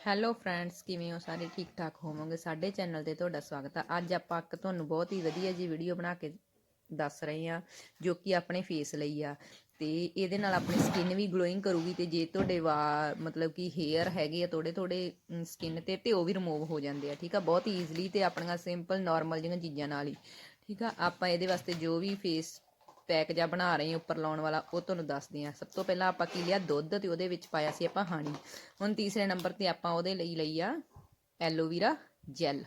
Hello friends ਕਿਵੇਂ ਹੋ? ਸਾਰੇ ਠੀਕ ਠਾਕ ਹੋਵੋਗੇ? ਸਾਡੇ ਚੈਨਲ ਤੇ ਤੁਹਾਡਾ ਸਵਾਗਤ ਹੈ ਅੱਜ ਆਪਾਂ ਇੱਕ ਤੁਹਾਨੂੰ ਬਹੁਤ ਹੀ ਵਧੀਆ ਜੀ ਵੀਡੀਓ ਬਣਾ ਕੇ ਦੱਸ ਰਹੇ ਹਾਂ, ਜੋ ਕਿ ਆਪਣੇ ਫੇਸ ਲਈ ਆ। ਤੇ ਇਹਦੇ ਨਾਲ ਆਪਣੀ ਸਕਿਨ ਵੀ ਗਲੋਇੰਗ ਕਰੂਗੀ ਤੇ ਜੇ ਤੁਹਾਡੇ ਵਾ, ਮਤਲਬ ਕਿ ਹੇਅਰ ਹੈਗੇ ਆ ਥੋੜੇ ਥੋੜੇ ਸਕਿਨ ਤੇ ਤੇ ਉਹ ਵੀ ਰਿਮੂਵ ਹੋ ਜਾਂਦੇ ਆ, ਠੀਕ ਆ? ਬਹੁਤ ਈਜ਼ੀਲੀ ਤੇ ਆਪਣੀਆਂ ਸਿੰਪਲ ਨਾਰਮਲ ਜਿਹੀਆਂ ਚੀਜ਼ਾਂ ਨਾਲ ਹੀ, ਠੀਕ ਆ? ਆਪਾਂ ਇਹਦੇ ਵਾਸਤੇ ਜੋ ਵੀ ਫੇਸ ਪੈਕ ਜਾਂ ਬਣਾ ਰਹੇ ਹਾਂ ਉੱਪਰ ਲਾਉਣ ਵਾਲਾ, ਉਹ ਤੁਹਾਨੂੰ ਦੱਸਦੇ ਹਾਂ। ਸਭ ਤੋਂ ਪਹਿਲਾਂ ਆਪਾਂ ਕੀ ਲਿਆ? ਦੁੱਧ ਤੇ ਉਹਦੇ ਵਿੱਚ ਪਾਇਆ ਸੀ ਆਪਾਂ ਹਾਣੀ। ਹੁਣ ਤੀਸਰੇ ਨੰਬਰ ਤੇ ਆਪਾਂ ਉਹਦੇ ਲਈ ਲਈ ਆ ਐਲੋਵੀਰਾ ਜੈਲ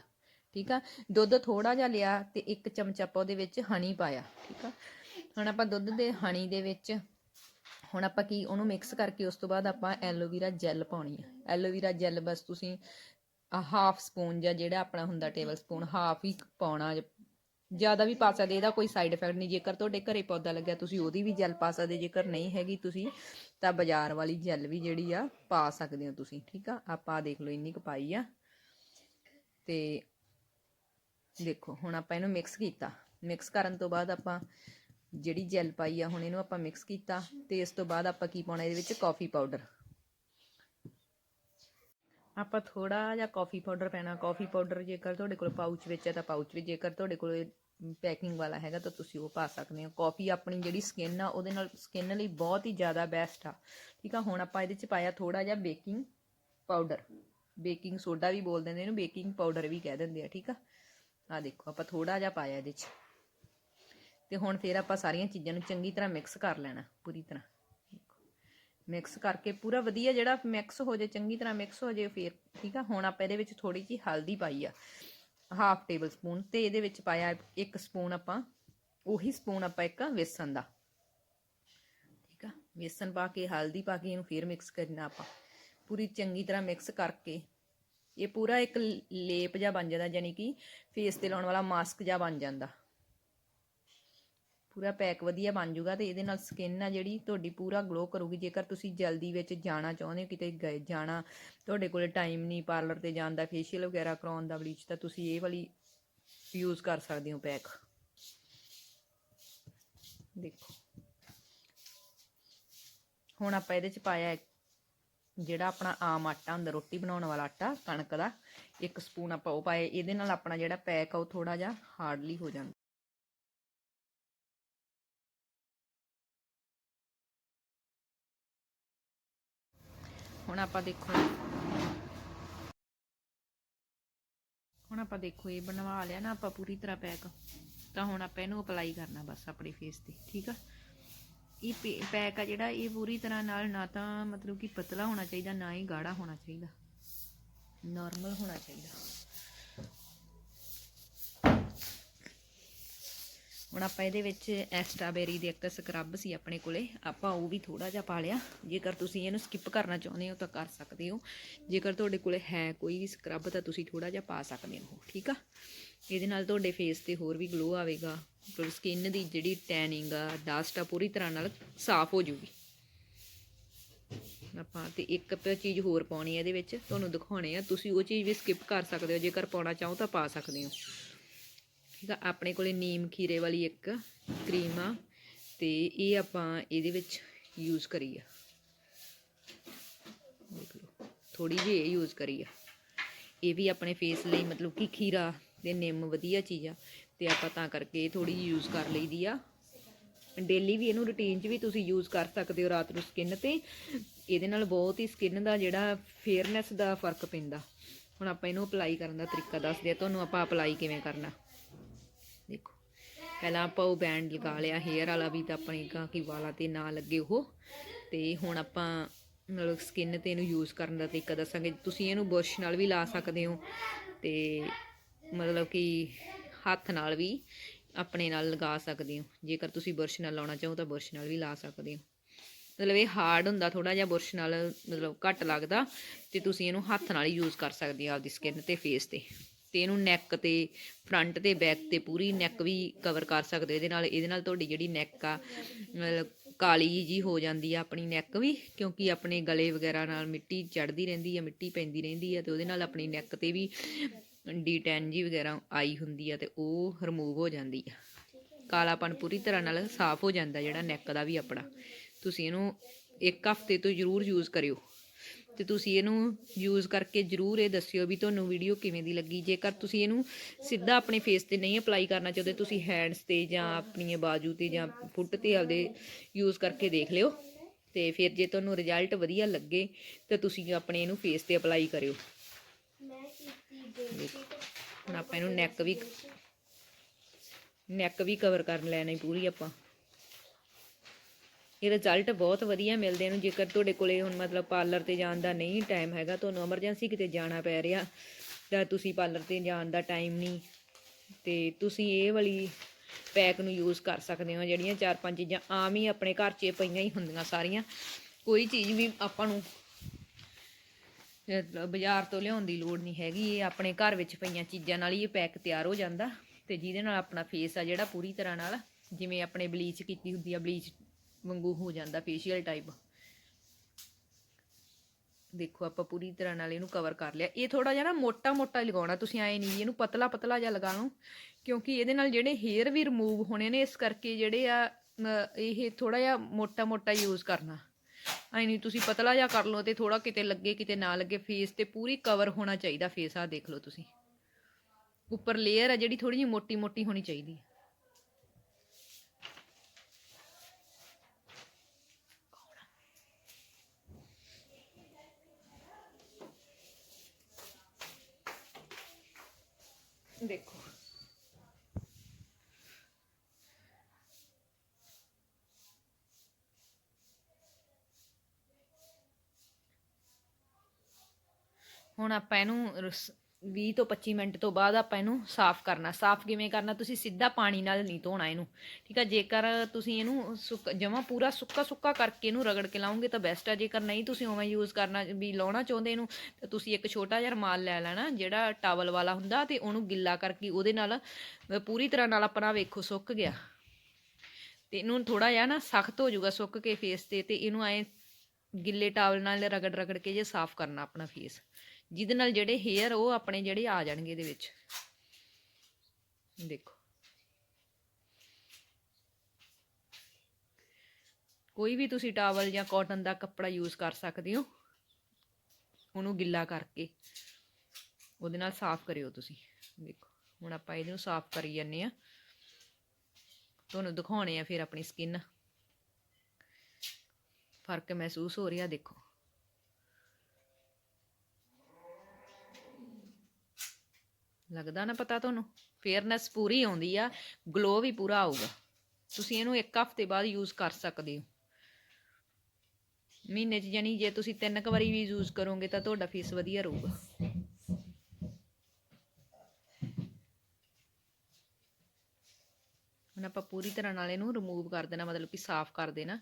ਠੀਕ ਆ? ਦੁੱਧ ਥੋੜਾ ਜਿਹਾ ਲਿਆ ਤੇ ਇੱਕ ਚਮਚ ਆਪਾਂ ਉਹਦੇ ਵਿੱਚ ਹਣੀ ਪਾਇਆ, ਠੀਕ ਆ? ਹੁਣ ਆਪਾਂ ਦੁੱਧ ਦੇ ਹਨੀ ਦੇ ਵਿੱਚ, ਹੁਣ ਆਪਾਂ ਕੀ, ਉਹਨੂੰ ਮਿਕਸ ਕਰਕੇ ਉਸ ਤੋਂ ਬਾਅਦ ਆਪਾਂ ਐਲੋਵੀਰਾ ਜੈਲ ਪਾਉਣੀ ਆ। ਐਲੋਵੀਰਾ ਜੈਲ ਬਸ ਤੁਸੀਂ ਹਾਫ ਸਪੂਨ ਜਾਂ ਜਿਹੜਾ ਆਪਣਾ ਹੁੰਦਾ ਟੇਬਲ ਸਪੂਨ ਹਾਫ ਹੀ ਪਾਉਣਾ ਜ਼ਿਆਦਾ ਵੀ ਪਾ ਸਕਦੇ, ਇਹਦਾ ਕੋਈ ਸਾਈਡ ਇਫੈਕਟ ਨਹੀਂ। ਜੇਕਰ ਤੁਹਾਡੇ ਘਰੇ ਪੌਦਾ ਲੱਗਿਆ, ਤੁਸੀਂ ਉਹਦੀ ਵੀ ਜੈਲ ਪਾ ਸਕਦੇ। ਜੇਕਰ ਨਹੀਂ ਹੈਗੀ ਤੁਸੀਂ, ਤਾਂ ਬਾਜ਼ਾਰ ਵਾਲੀ ਜੈਲ ਵੀ ਜਿਹੜੀ ਆ, ਪਾ ਸਕਦੇ ਹੋ ਤੁਸੀਂ, ਠੀਕ ਆ? ਆਪਾਂ ਦੇਖ ਲਓ, ਇੰਨੀ ਕੁ ਪਾਈ ਆ। ਤੇ ਦੇਖੋ, ਹੁਣ ਆਪਾਂ ਇਹਨੂੰ ਮਿਕਸ ਕੀਤਾ। ਮਿਕਸ ਕਰਨ ਤੋਂ ਬਾਅਦ ਆਪਾਂ ਜਿਹੜੀ ਜੈਲ ਪਾਈ ਆ, ਹੁਣ ਇਹਨੂੰ ਆਪਾਂ ਮਿਕਸ ਕੀਤਾ। ਤੇ ਇਸ ਤੋਂ ਬਾਅਦ ਆਪਾਂ ਕੀ ਪਾਉਣਾ, ਇਹਦੇ ਵਿੱਚ ਕਾਫੀ ਪਾਊਡਰ ਆਪਾਂ ਥੋੜਾ ਜਿਹਾ ਕਾਫੀ ਪਾਊਡਰ ਪੈਣਾ। ਕਾਫੀ ਪਾਊਡਰ ਜੇਕਰ ਤੁਹਾਡੇ ਕੋਲ ਪਾਊਚ ਵਿੱਚ ਹੈ, ਤਾਂ ਪਾਊਚ ਵਿੱਚ। ਜੇਕਰ ਤੁਹਾਡੇ ਕੋਲ ਪੈਕਿੰਗ ਵਾਲਾ ਹੈਗਾ ਤਾਂ ਤੁਸੀਂ ਉਹ ਪਾ ਸਕਦੇ ਹੋ। ਕਾਫੀ ਆਪਣੀ ਜਿਹੜੀ ਸਕਿਨ ਆ, ਉਹਦੇ ਨਾਲ ਸਕਿਨ ਲਈ ਬਹੁਤ ਹੀ ਜ਼ਿਆਦਾ ਬੈਸਟ ਆ। ਠੀਕ ਆ, ਹੁਣ ਆਪਾਂ ਇਹਦੇ ਚ ਪਾਇਆ ਥੋੜਾ ਜਿਹਾ ਬੇਕਿੰਗ ਪਾਊਡਰ ਬੇਕਿੰਗ ਸੋਡਾ ਵੀ ਬੋਲ ਦਿੰਦੇ ਇਹਨੂੰ ਬੇਕਿੰਗ ਪਾਊਡਰ ਵੀ ਕਹਿ ਦਿੰਦੇ ਆ, ਠੀਕ ਆ? ਆ ਦੇਖੋ, ਆਪਾਂ ਥੋੜਾ ਜਿਹਾ ਪਾਇਆ ਇਹਦੇ ਚ। ਤੇ ਹੁਣ ਫਿਰ ਆਪਾਂ ਸਾਰੀਆਂ ਚੀਜ਼ਾਂ ਨੂੰ ਚੰਗੀ ਤਰ੍ਹਾਂ ਮਿਕਸ ਕਰ ਲੈਣਾ, ਪੂਰੀ ਤਰ੍ਹਾਂ। ਮਿਕਸ ਕਰਕੇ ਪੂਰਾ ਵਧੀਆ ਜਿਹੜਾ ਮਿਕਸ ਹੋ ਜਾਏ, ਚੰਗੀ ਤਰ੍ਹਾਂ ਮਿਕਸ ਹੋ ਜਾਏ, ਫਿਰ, ਠੀਕ ਆ? ਹੁਣ ਆਪਾਂ ਇਹਦੇ ਵਿੱਚ ਥੋੜੀ ਜਿਹੀ ਹਲਦੀ ਪਾਈ ਆ। ਹਾਫ ਟੇਬਲ ਸਪੂਨ ਤੇ ਇਹਦੇ ਵਿੱਚ ਪਾਇਆ ਇੱਕ ਸਪੂਨ ਆਪਾਂ, ਉਹੀ ਸਪੂਨ ਆਪਾਂ ਇੱਕ ਵੇਸਣ ਦਾ। ਠੀਕ ਆ? ਵੇਸਣ ਪਾ ਕੇ, ਹਲਦੀ ਪਾ ਕੇ ਇਹਨੂੰ ਫਿਰ ਮਿਕਸ ਕਰਨਾ ਆਪਾਂ। ਪੂਰੀ ਚੰਗੀ ਤਰ੍ਹਾਂ ਮਿਕਸ ਕਰਕੇ, ਇਹ ਪੂਰਾ ਇੱਕ ਲੇਪ ਜਿਹਾ ਬਣ ਜਾਂਦਾ ਯਾਨੀ ਕਿ ਫੇਸ ਤੇ ਲਾਉਣ ਵਾਲਾ ਮਾਸਕ ਜਿਹਾ ਬਣ ਜਾਂਦਾ। ਪੂਰਾ ਪੈਕ ਵਧੀਆ ਬਣ ਜਾਊਗਾ ਤੇ ਇਹਦੇ ਨਾਲ ਸਕਿਨ ਆ ਜਿਹੜੀ ਤੁਹਾਡੀ ਪੂਰਾ ਗਲੋ ਕਰੂਗੀ। ਜੇਕਰ ਤੁਸੀਂ ਜਲਦੀ ਵਿੱਚ ਜਾਣਾ ਚਾਹੁੰਦੇ ਹੋ, ਕਿਤੇ ਗਏ ਜਾਣਾ, ਤੁਹਾਡੇ ਕੋਲ ਟਾਈਮ ਨਹੀਂ ਪਾਰਲਰ ਤੇ ਜਾਣ ਦਾ ਫੇਸ਼ੀਅਲ ਵਗੈਰਾ ਕਰਾਉਣ ਦਾ ਬਲੀਚ ਤਾਂ ਤੁਸੀਂ ਇਹ ਵਾਲੀ ਯੂਜ਼ ਕਰ ਸਕਦੇ ਹੋ ਪੈਕ ਦੇਖੋ। ਹੁਣ ਆਪਾਂ ਇਹਦੇ ਚ ਪਾਇਆ ਜਿਹੜਾ ਆਪਣਾ ਆਮ ਆਟਾ ਹੁੰਦਾ, ਰੋਟੀ ਬਣਾਉਣ ਵਾਲਾ ਆਟਾ, ਕਣਕ ਦਾ, ਇੱਕ ਸਪੂਨ ਆਪਾਂ ਉਹ ਪਾਏ ਇਹਦੇ ਨਾਲ ਆਪਣਾ ਜਿਹੜਾ ਪੈਕ ਆ ਉਹ ਥੋੜਾ ਜਿਹਾ ਹਾਰਡਲੀ ਹੋ ਜਾਂਦਾ। ਹੁਣ ਆਪਾਂ ਦੇਖੋ। ਹੁਣ ਆਪਾਂ ਦੇਖੋ, ਇਹ ਬਣਵਾ ਲਿਆ ਨਾ ਆਪਾਂ ਪੂਰੀ ਤਰ੍ਹਾਂ ਪੈਕ ਤਾਂ ਹੁਣ ਆਪਾਂ ਇਹਨੂੰ ਅਪਲਾਈ ਕਰਨਾ ਬਸ ਆਪਣੇ ਫੇਸ ਤੇ, ਠੀਕ ਆ? ਇਹ ਪੈਕ ਆ ਜਿਹੜਾ, ਇਹ ਪੂਰੀ ਤਰ੍ਹਾਂ ਨਾਲ ਨਾ ਤਾਂ ਮਤਲਬ ਕਿ ਪਤਲਾ ਹੋਣਾ ਚਾਹੀਦਾ, ਨਾ ਹੀ ਗਾੜਾ ਹੋਣਾ ਚਾਹੀਦਾ। ਨਾਰਮਲ ਹੋਣਾ ਚਾਹੀਦਾ। ਹੁਣ ਆਪਾਂ ਇਹਦੇ ਵਿੱਚ ਐਸਟ੍ਰਾਬੇਰੀ ਦੇ ਇੱਕ ਸਕਰਬ ਸੀ ਆਪਣੇ ਕੋਲੇ, ਆਪਾਂ ਉਹ ਵੀ ਥੋੜਾ ਜਿਹਾ ਪਾ ਲਿਆ। ਜੇਕਰ ਤੁਸੀਂ ਇਹਨੂੰ ਸਕਿਪ ਕਰਨਾ ਚਾਹੁੰਦੇ ਹੋ ਤਾਂ ਕਰ ਸਕਦੇ ਹੋ। ਜੇਕਰ ਤੁਹਾਡੇ ਕੋਲੇ ਹੈ ਕੋਈ ਵੀ ਸਕਰਬ ਤਾਂ ਤੁਸੀਂ ਥੋੜਾ ਜਿਹਾ ਪਾ ਸਕਦੇ ਹੋ, ਠੀਕ ਆ? ਇਹਦੇ ਨਾਲ ਤੁਹਾਡੇ ਫੇਸ ਤੇ ਹੋਰ ਵੀ ਗਲੋ ਆਵੇਗਾ, ਤੁਹਾਡੀ ਸਕਿਨ ਦੀ ਜਿਹੜੀ ਟੈਨਿੰਗ ਆ ਡਸਟ ਆ, ਪੂਰੀ ਤਰ੍ਹਾਂ ਨਾਲ ਸਾਫ਼ ਹੋ ਜੂਗੀ। ਆਪਾਂ ਤੇ ਇੱਕ ਚੀਜ਼ ਹੋਰ ਪਾਉਣੀ ਹੈ ਇਹਦੇ ਵਿੱਚ, ਤੁਹਾਨੂੰ ਦਿਖਾਉਣੇ ਆ। ਤੁਸੀਂ ਉਹ ਚੀਜ਼ ਵੀ ਸਕਿਪ ਕਰ ਸਕਦੇ ਹੋ, ਜੇਕਰ ਪਾਉਣਾ ਚਾਹੋ ਤਾਂ ਪਾ ਸਕਦੇ ਹੋ। ਠੀਕ ਆ ਆਪਣੇ ਕੋਲੇ ਨੀਮ ਖੀਰੇ ਵਾਲੀ ਇੱਕ ਕਰੀਮ ਆ, ਤੇ ਇਹ ਆਪਾਂ ਇਹਦੇ ਵਿੱਚ ਯੂਜ਼ ਕਰੀ ਆ। ਦੇਖ ਲਓ ਥੋੜੀ ਜਿਹੀ ਇਹ ਯੂਜ਼ ਕਰੀ ਆ। ਇਹ ਵੀ ਆਪਣੇ ਫੇਸ ਲਈ ਮਤਲਬ ਕਿ ਖੀਰਾ ਤੇ ਨਿੰਮ ਵਧੀਆ ਚੀਜ਼ ਆ, ਤੇ ਆਪਾਂ ਤਾਂ ਕਰਕੇ ਥੋੜੀ ਜਿਹੀ ਯੂਜ਼ ਕਰ ਲਈਦੀ ਆ। ਡੇਲੀ ਵੀ ਇਹਨੂੰ ਰੁਟੀਨ 'ਚ ਵੀ ਤੁਸੀਂ ਯੂਜ਼ ਕਰ ਸਕਦੇ ਹੋ ਰਾਤ ਨੂੰ ਸਕਿਨ ਤੇ। ਇਹਦੇ ਨਾਲ ਬਹੁਤ ਹੀ ਸਕਿਨ ਦਾ ਜਿਹੜਾ ਫੇਅਰਨੈਸ ਦਾ ਫ਼ਰਕ ਪੈਂਦਾ। ਹੁਣ ਆਪਾਂ ਇਹਨੂੰ ਅਪਲਾਈ ਕਰਨ ਦਾ ਤਰੀਕਾ ਦੱਸਦੇ ਆ ਤੁਹਾਨੂੰ ਆਪਾਂ ਅਪਲਾਈ ਕਿਵੇਂ ਕਰਨਾ। ਪਹਿਲਾਂ ਆਪਾਂ ਉਹ ਬੈਂਡ ਲਗਾ ਲਿਆ ਹੇਅਰ ਵਾਲਾ ਵੀ ਤਾਂ ਆਪਣੇ ਕਾ ਕਿ ਵਾਲਾਂ ਤੇ ਨਾ ਲੱਗੇ ਉਹ। ਤੇ ਹੁਣ ਆਪਾਂ ਮਤਲਬ ਸਕਿਨ ਤੇ ਇਹਨੂੰ ਯੂਜ਼ ਕਰਨ ਦਾ ਤਰੀਕਾ ਦੱਸਾਂਗੇ। ਤੁਸੀਂ ਇਹਨੂੰ ਬੁਰਸ਼ ਨਾਲ ਵੀ ਲਾ ਸਕਦੇ ਹੋ ਤੇ ਮਤਲਬ ਕਿ ਹੱਥ ਨਾਲ ਵੀ ਆਪਣੇ ਨਾਲ ਲਗਾ ਸਕਦੇ ਹੋ। ਜੇਕਰ ਤੁਸੀਂ ਬੁਰਸ਼ ਨਾਲ ਲਾਉਣਾ ਚਾਹੋ ਤਾਂ ਬੁਰਸ਼ ਨਾਲ ਵੀ ਲਾ ਸਕਦੇ ਹੋ। ਮਤਲਬ ਇਹ ਹਾਰਡ ਹੁੰਦਾ ਥੋੜਾ ਜਿਹਾ ਬੁਰਸ਼ ਨਾਲ ਮਤਲਬ ਘੱਟ ਲੱਗਦਾ ਤੇ ਤੁਸੀਂ ਇਹਨੂੰ ਹੱਥ ਨਾਲ ਹੀ ਯੂਜ਼ ਕਰ ਸਕਦੇ ਹੋ ਆਪਦੀ ਸਕਿਨ ਤੇ ਫੇਸ ਤੇ। ਤੇ ਇਹਨੂੰ ਨੈਕ ਤੇ ਫਰੰਟ ਤੇ ਬੈਕ ਤੇ ਪੂਰੀ ਨੈਕ ਵੀ ਕਵਰ ਕਰ ਸਕਦੇ ਇਹਦੇ ਨਾਲ। ਇਹਦੇ ਨਾਲ ਤੁਹਾਡੀ ਜਿਹੜੀ ਨੈਕ ਆ ਕਾਲੀ ਜੀ ਹੋ ਜਾਂਦੀ ਆ ਆਪਣੀ ਨੈਕ ਵੀ, ਕਿਉਂਕਿ ਆਪਣੇ ਗਲੇ ਵਗੈਰਾ ਨਾਲ ਮਿੱਟੀ ਚੜਦੀ ਰਹਿੰਦੀ ਆ, ਮਿੱਟੀ ਪੈਂਦੀ ਰਹਿੰਦੀ ਆ ਤੇ ਉਹਦੇ ਨਾਲ ਆਪਣੀ ਨੈਕ ਤੇ ਵੀ ਡੀ10 ਜੀ ਵਗੈਰਾ ਆਈ ਹੁੰਦੀ ਆ ਤੇ ਉਹ ਰਿਮੂਵ ਹੋ ਜਾਂਦੀ ਆ। ਕਾਲਾਪਨ ਪੂਰੀ ਤਰ੍ਹਾਂ ਨਾਲ ਸਾਫ਼ ਹੋ ਜਾਂਦਾ ਜਿਹੜਾ ਨੈਕ ਦਾ ਵੀ ਆਪਣਾ। ਤੁਸੀਂ ਇਹਨੂੰ ਇੱਕ ਹਫ਼ਤੇ ਤੋਂ ਜ਼ਰੂਰ ਯੂਜ਼ ਕਰਿਓ। ਤੇ ਤੁਸੀਂ ਇਹਨੂੰ ਯੂਜ਼ ਕਰਕੇ ਜਰੂਰ ਇਹ ਦੱਸਿਓ ਵੀ ਤੁਹਾਨੂੰ ਵੀਡੀਓ ਕਿਵੇਂ ਦੀ ਲੱਗੀ। ਜੇਕਰ ਤੁਸੀਂ ਇਹਨੂੰ ਸਿੱਧਾ ਆਪਣੇ ਫੇਸ ਤੇ ਨਹੀਂ ਅਪਲਾਈ ਕਰਨਾ ਚਾਹੁੰਦੇ, ਤੁਸੀਂ ਹੈਂਡਸ ਤੇ ਜਾਂ ਆਪਣੀਆਂ ਬਾਜੂ ਤੇ ਜਾਂ ਫੁੱਟ ਤੇ ਆਪਦੇ ਯੂਜ਼ ਕਰਕੇ ਦੇਖ ਲਿਓ। ਤੇ ਫਿਰ ਜੇ ਤੁਹਾਨੂੰ ਰਿਜ਼ਲਟ ਵਧੀਆ ਲੱਗੇ, ਤਾਂ ਤੁਸੀਂ ਆਪਣੇ ਇਹਨੂੰ ਫੇਸ ਤੇ ਅਪਲਾਈ ਕਰਿਓ। ਹੁਣ ਆਪਾਂ ਇਹਨੂੰ ਨੈਕ ਵੀ ਨੈਕ ਵੀ ਕਵਰ ਕਰਨ ਲੈਣੀ ਪੂਰੀ ਆਪਾਂ। ਇਹ ਰਿਜ਼ਲਟ ਬਹੁਤ ਵਧੀਆ ਮਿਲਦੇ ਨੇ। ਜੇਕਰ ਤੁਹਾਡੇ ਕੋਲੇ ਹੁਣ ਮਤਲਬ ਪਾਰਲਰ ਤੇ ਜਾਣ ਦਾ ਨਹੀਂ ਟਾਈਮ ਹੈਗਾ, ਤੁਹਾਨੂੰ ਐਮਰਜੈਂਸੀ ਕਿਤੇ ਜਾਣਾ ਪੈ ਰਿਹਾ ਤਾਂ ਤੁਸੀਂ ਪਾਰਲਰ ਤੇ ਜਾਣ ਦਾ ਟਾਈਮ ਨਹੀਂ, ਤੇ ਤੁਸੀਂ ਇਹ ਵਾਲੀ ਪੈਕ ਨੂੰ ਯੂਜ਼ ਕਰ ਸਕਦੇ ਹੋ। ਜਿਹੜੀਆਂ ਚਾਰ ਪੰਜ ਚੀਜ਼ਾਂ ਆਮ ਹੀ ਆਪਣੇ ਘਰ 'ਚ ਪਈਆਂ ਹੀ ਹੁੰਦੀਆਂ ਸਾਰੀਆਂ। ਕੋਈ ਚੀਜ਼ ਵੀ ਆਪਾਂ ਨੂੰ, ਅਹ, ਬਾਜ਼ਾਰ ਤੋਂ ਲਿਆਉਣ ਦੀ ਲੋੜ ਨਹੀਂ ਹੈਗੀ। ਇਹ ਆਪਣੇ ਘਰ ਵਿੱਚ ਪਈਆਂ ਚੀਜ਼ਾਂ ਨਾਲ ਹੀ ਇਹ ਪੈਕ ਤਿਆਰ ਹੋ ਜਾਂਦਾ। ਤੇ ਜਿਹਦੇ ਨਾਲ ਆਪਣਾ ਫੇਸ ਆ ਜਿਹੜਾ ਪੂਰੀ ਤਰ੍ਹਾਂ ਨਾਲ, ਜਿਵੇਂ ਆਪਣੇ ਬਲੀਚ ਕੀਤੀ ਹੁੰਦੀ ਆ ਬਲੀਚ ਵਾਂਗੂ ਹੋ ਜਾਂਦਾ ਫੇਸ਼ੀਅਲ ਟਾਈਪ ਦੇਖੋ ਆਪਾਂ ਪੂਰੀ ਤਰ੍ਹਾਂ ਨਾਲ ਇਹਨੂੰ ਕਵਰ ਕਰ ਲਿਆ। ਇਹ ਥੋੜਾ ਜਿਹਾ ਨਾ ਮੋਟਾ ਮੋਟਾ ਲਗਾਉਣਾ, ਤੁਸੀਂ ਐ ਨਹੀਂ ਇਹਨੂੰ ਪਤਲਾ ਪਤਲਾ ਜਿਹਾ ਲਗਾ ਲਓ ਕਿਉਂਕਿ ਇਹਦੇ ਨਾਲ ਜਿਹੜੇ ਹੇਅਰ ਵੀ ਰਿਮੂਵ ਹੋਣੇ ਨੇ, ਇਸ ਕਰਕੇ ਜਿਹੜੇ ਆ ਇਹ ਥੋੜਾ ਜਿਹਾ ਮੋਟਾ ਮੋਟਾ ਯੂਜ਼ ਕਰਨਾ। ਐ ਨਹੀਂ ਤੁਸੀਂ ਪਤਲਾ ਜਿਹਾ ਕਰ ਲਓ ਤੇ ਥੋੜਾ ਕਿਤੇ ਲੱਗੇ, ਕਿਤੇ ਨਾ ਲੱਗੇ ਫੇਸ ਤੇ ਪੂਰੀ ਕਵਰ ਹੋਣਾ ਚਾਹੀਦਾ ਫੇਸ ਆ ਦੇਖ ਲਓ ਤੁਸੀਂ। ਉੱਪਰ ਲੇਅਰ ਆ ਜਿਹੜੀ ਥੋੜੀ ਜਿਹੀ ਮੋਟੀ ਮੋਟੀ ਹੋਣੀ ਚਾਹੀਦੀ। ਹੈ ਦੇਖੋ। ਹੁਣ ਆਪਾਂ ਇਹਨੂੰ ਰਸ- 20 ਤੋਂ 25 ਮਿੰਟ ਤੋਂ ਬਾਅਦ ਆਪਾਂ ਇਹਨੂੰ ਸਾਫ਼ ਕਰਨਾ, ਸਾਫ਼ ਕਿਵੇਂ ਕਰਨਾ, ਤੁਸੀਂ ਸਿੱਧਾ ਪਾਣੀ ਨਾਲ ਨਹੀਂ ਧੋਣਾ ਇਹਨੂੰ, ਠੀਕ ਆ? ਜੇਕਰ ਤੁਸੀਂ ਇਹਨੂੰ ਸੁੱਕ, ਜਮਾ ਪੂਰਾ ਸੁੱਕਾ ਸੁੱਕਾ ਕਰਕੇ ਇਹਨੂੰ ਰਗੜ ਕੇ ਲਾਉਂਗੇ ਤਾਂ ਬੈਸਟ ਆ, ਜੇਕਰ ਨਹੀਂ ਤੁਸੀਂ ਉਵੇਂ ਯੂਜ਼ ਕਰਨਾ, ਵੀ ਲਾਉਣਾ ਚਾਹੁੰਦੇ ਇਹਨੂੰ, ਤਾਂ ਤੁਸੀਂ ਇੱਕ ਛੋਟਾ ਜਿਹਾ ਰੁਮਾਲ ਲੈ ਲੈਣਾ, ਜਿਹੜਾ ਟਾਵਲ ਵਾਲਾ ਹੁੰਦਾ ਤੇ ਉਹਨੂੰ ਗਿੱਲਾ ਕਰਕੇ ਉਹਦੇ ਨਾਲ ਪੂਰੀ ਤਰ੍ਹਾਂ ਨਾਲ ਆਪਣਾ ਵੇਖੋ ਸੁੱਕ ਗਿਆ। ਤੇ ਇਹਨੂੰ ਥੋੜਾ ਜਿਹਾ ਨਾ ਸਖਤ ਹੋ ਜਾਊਗਾ ਸੁੱਕ ਕੇ ਫੇਸ ਤੇ ਤੇ ਇਹਨੂੰ ਐ ਗਿੱਲੇ ਟਾਵਲ ਨਾਲ ਰਗੜ ਰਗੜ ਕੇ ਜੇ ਸਾਫ਼ ਕਰਨਾ ਆਪਣਾ ਫੇਸ ਜਿਹਦੇ ਨਾਲ ਜਿਹੜੇ ਹੇਅਰ ਉਹ ਆਪਣੇ ਜਿਹੜੇ ਆ ਜਾਣਗੇ ਇਹਦੇ ਵਿੱਚ। ਦੇਖੋ। ਕੋਈ ਵੀ ਤੁਸੀਂ ਟਾਵਲ ਜਾਂ ਕਾਟਨ ਦਾ ਕੱਪੜਾ ਯੂਜ਼ ਕਰ ਸਕਦੇ ਹੋ, ਉਹਨੂੰ ਗਿੱਲਾ ਕਰਕੇ, ਉਹਦੇ ਨਾਲ ਸਾਫ਼ ਕਰਿਓ ਤੁਸੀਂ। ਦੇਖੋ, ਹੁਣ ਆਪਾਂ ਇਹਨੂੰ ਸਾਫ਼ ਕਰੀ ਜਾਂਦੇ ਆ ਤੁਹਾਨੂੰ ਦਿਖਾਉਣੇ ਆ ਫਿਰ ਆਪਣੀ ਸਕਿਨ ਫ਼ਰਕ ਮਹਿਸੂਸ ਹੋ ਰਿਹਾ, ਦੇਖੋ। ਲੱਗਦਾ ਨਾ ਪਤਾ ਤੁਹਾਨੂੰ? ਫੇਅਰਨੈਸ ਪੂਰੀ ਆਉਂਦੀ ਆ ਗਲੋ ਵੀ ਪੂਰਾ ਆਊਗਾ। ਤੁਸੀਂ ਇਹਨੂੰ ਇੱਕ ਹਫ਼ਤੇ ਬਾਅਦ ਯੂਜ਼ ਕਰ ਸਕਦੇ ਹੋ। ਮਹੀਨੇ 'ਚ ਜਾਨੀ ਜੇ ਤੁਸੀਂ ਤਿੰਨ ਕੁ ਵਾਰੀ ਵੀ ਯੂਜ਼ ਕਰੋਗੇ ਤਾਂ ਤੁਹਾਡਾ ਫੇਸ ਵਧੀਆ ਰਹੂਗਾ। ਹੁਣ ਆਪਾਂ ਪੂਰੀ ਤਰ੍ਹਾਂ ਨਾਲ ਇਹਨੂੰ ਰਿਮੂਵ ਕਰ ਦੇਣਾ, ਮਤਲਬ ਕਿ ਸਾਫ਼ ਕਰ ਦੇਣਾ।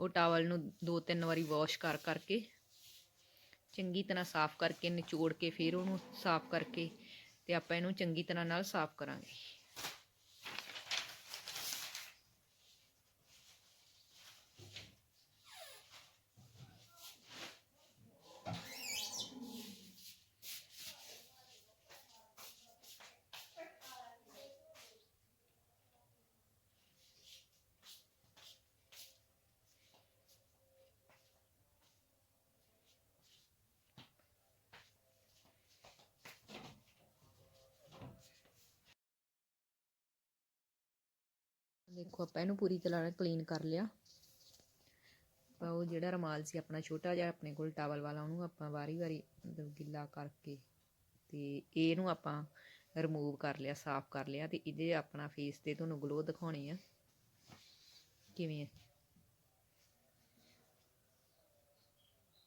ਉਹ ਟਾਵਲ ਨੂੰ ਦੋ ਤਿੰਨ ਵਾਰੀ ਵਾਸ਼ ਕਰ ਕਰਕੇ ਚੰਗੀ ਤਰ੍ਹਾਂ ਸਾਫ਼ ਕਰਕੇ, ਨਿਚੋੜ ਕੇ, ਫਿਰ ਉਹਨੂੰ ਸਾਫ਼ ਕਰਕੇ ਤੇ ਆਪਾਂ ਇਹਨੂੰ ਚੰਗੀ ਤਰ੍ਹਾਂ ਨਾਲ ਸਾਫ਼ ਕਰਾਂਗੇ। ਦੇਖੋ, ਆਪਾਂ ਇਹਨੂੰ ਪੂਰੀ ਤਰ੍ਹਾਂ ਨਾਲ ਕਲੀਨ ਕਰ ਲਿਆ। ਆਪਾਂ ਉਹ ਜਿਹੜਾ ਰਮਾਲ ਸੀ ਆਪਣਾ ਛੋਟਾ ਜਿਹਾ, ਆਪਣੇ ਕੋਲ ਟਾਵਲ ਵਾਲਾ, ਉਹਨੂੰ ਆਪਾਂ ਵਾਰੀ-ਵਾਰੀ ਮਤਲਬ ਗਿੱਲਾ ਕਰਕੇ ਤੇ ਇਹਨੂੰ ਆਪਾਂ ਰਿਮੂਵ ਕਰ ਲਿਆ, ਸਾਫ਼ ਕਰ ਲਿਆ ਤੇ ਇਹਦੇ ਆਪਣਾ ਫੇਸ ਤੇ ਤੁਹਾਨੂੰ ਗਲੋ ਦਿਖਾਉਣੀ ਆ। ਕਿਵੇਂ ਹੈ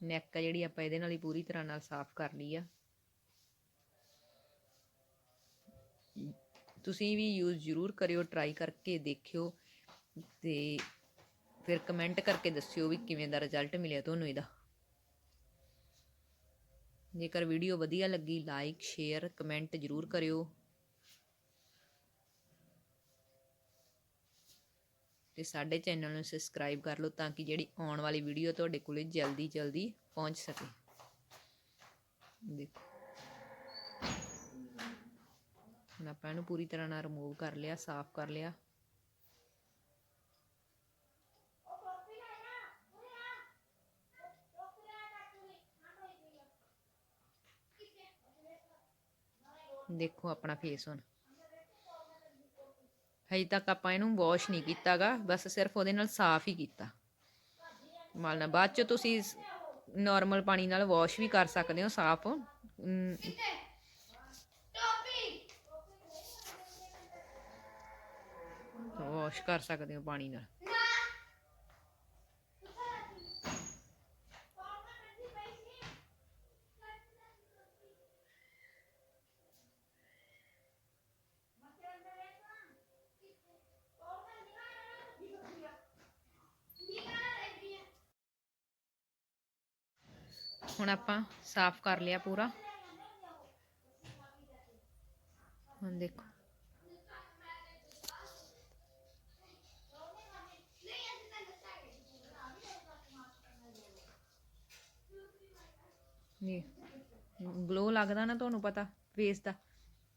ਨੈਕ ਆ ਜਿਹੜੀ ਆਪਾਂ ਇਹਦੇ ਨਾਲ ਹੀ ਪੂਰੀ ਤਰ੍ਹਾਂ ਨਾਲ ਸਾਫ਼ ਕਰ ਲਈ ਆ। ਤੁਸੀਂ ਵੀ ਯੂਜ਼ ਜ਼ਰੂਰ ਕਰਿਓ ਟਰਾਈ ਕਰਕੇ ਦੇਖਿਓ ਤੇ ਫਿਰ ਕਮੈਂਟ ਕਰਕੇ ਦੱਸਿਓ ਵੀ ਕਿਵੇਂ ਦਾ ਰਿਜ਼ਲਟ ਮਿਲਿਆ ਤੁਹਾਨੂੰ ਇਹਦਾ। ਜੇਕਰ ਵੀਡੀਓ ਵਧੀਆ ਲੱਗੀ ਲਾਈਕ ਸ਼ੇਅਰ ਕਮੈਂਟ ਜ਼ਰੂਰ ਕਰਿਓ। ਤੇ ਸਾਡੇ ਚੈਨਲ ਨੂੰ ਸਬਸਕ੍ਰਾਈਬ ਕਰ ਲਓ ਤਾਂ ਕਿ ਜਿਹੜੀ ਆਉਣ ਵਾਲੀ ਵੀਡੀਓ ਤੁਹਾਡੇ ਕੋਲੇ ਜਲਦੀ ਜਲਦੀ ਪਹੁੰਚ ਸਕੇ। ਦੇਖੋ। ਆਪਾਂ ਇਹਨੂੰ ਪੂਰੀ ਤਰ੍ਹਾਂ ਨਾਲ ਰਿਮੂਵ ਕਰ ਲਿਆ, ਸਾਫ਼ ਕਰ ਲਿਆ। ਦੇਖੋ ਆਪਣਾ ਫੇਸ ਹੁਣ। ਹਜੇ ਤੱਕ ਆਪਾਂ ਇਹਨੂੰ ਵਾਸ਼ ਨਹੀਂ ਕੀਤਾਗਾ, ਬਸ ਸਿਰਫ ਉਹਦੇ ਨਾਲ ਸਾਫ਼ ਹੀ ਕੀਤਾ। ਮਲਣਾ ਬਾਅਦ ਚ ਤੁਸੀਂ ਨਾਰਮਲ ਪਾਣੀ ਨਾਲ ਵਾਸ਼ ਵੀ ਕਰ ਸਕਦੇ ਹੋ, ਸਾਫ਼। ਵਾਸ਼ ਕਰ ਸਕਦੇ ਹੋ ਪਾਣੀ ਨਾਲ ਹੁਣ ਆਪਾਂ ਸਾਫ਼ ਕਰ ਲਿਆ ਪੂਰਾ ਹੁਣ ਦੇਖੋ ਨਹੀਂ ਗਲੋ ਲੱਗਦਾ ਨਾ ਤੁਹਾਨੂੰ ਪਤਾ ਫੇਸ ਦਾ।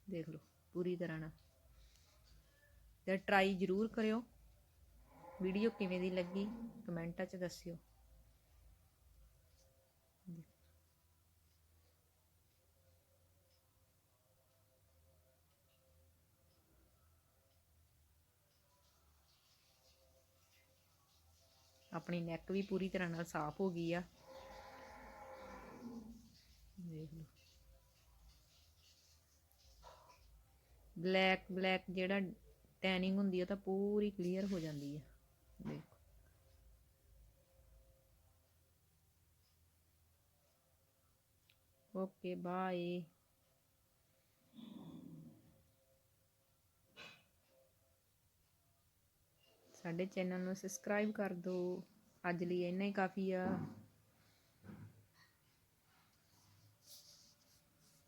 ਦੇਖ ਲਓ, ਪੂਰੀ ਤਰ੍ਹਾਂ ਨਾਲ। ਤੇ ਟਰਾਈ ਜ਼ਰੂਰ ਕਰਿਓ। ਵੀਡੀਓ ਕਿਵੇਂ ਦੀ ਲੱਗੀ ਕਮੈਂਟਾਂ 'ਚ ਦੱਸਿਓ। ਆਪਣੀ ਨੈਕ ਵੀ ਪੂਰੀ ਤਰ੍ਹਾਂ ਨਾਲ ਸਾਫ਼ ਹੋ ਗਈ ਆ। ਦੇਖ ਲਓ। ਬਲੈਕ ਬਲੈਕ ਜਿਹੜਾ ਟੈਨਿੰਗ ਹੁੰਦੀ ਹੈ ਤਾਂ ਪੂਰੀ ਕਲੀਅਰ ਹੋ ਜਾਂਦੀ ਹੈ ਦੇਖੋ ਓਕੇ ਬਾਏ ਸਾਡੇ ਚੈਨਲ ਨੂੰ ਸਬਸਕ੍ਰਾਈਬ ਕਰ ਦਿਓ। ਅੱਜ ਲਈ ਇੰਨਾ ਹੀ ਕਾਫੀ ਆ।